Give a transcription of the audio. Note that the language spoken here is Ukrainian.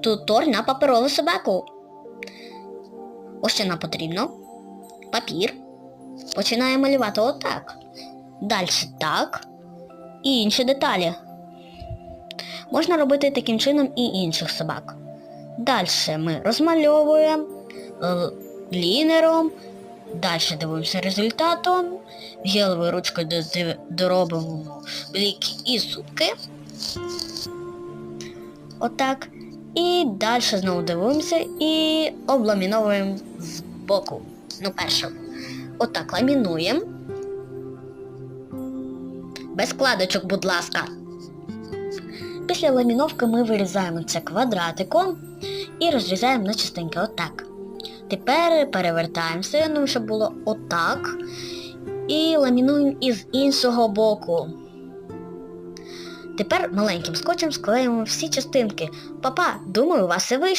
Тутор на паперову собаку. Ось що нам потрібно. Папір. Починаємо малювати отак. Далі так. І інші деталі. Можна робити таким чином і інших собак. Далі ми розмальовуємо е, лінером. Далі дивимося результатом. Гелевою ручкою доробимо бліки і зубки. Отак. І далі знову дивимося і обламіновуємо з боку. Ну, перше. Отак ламінуємо. Без складочок, будь ласка. Після ламіновки ми вирізаємо це квадратиком і розрізаємо на частинки отак. Тепер перевертаємо сину, щоб було отак. І ламінуємо із іншого боку. Тепер маленьким скотчем склеїмо всі частинки. Папа, думаю, у вас і вийшло.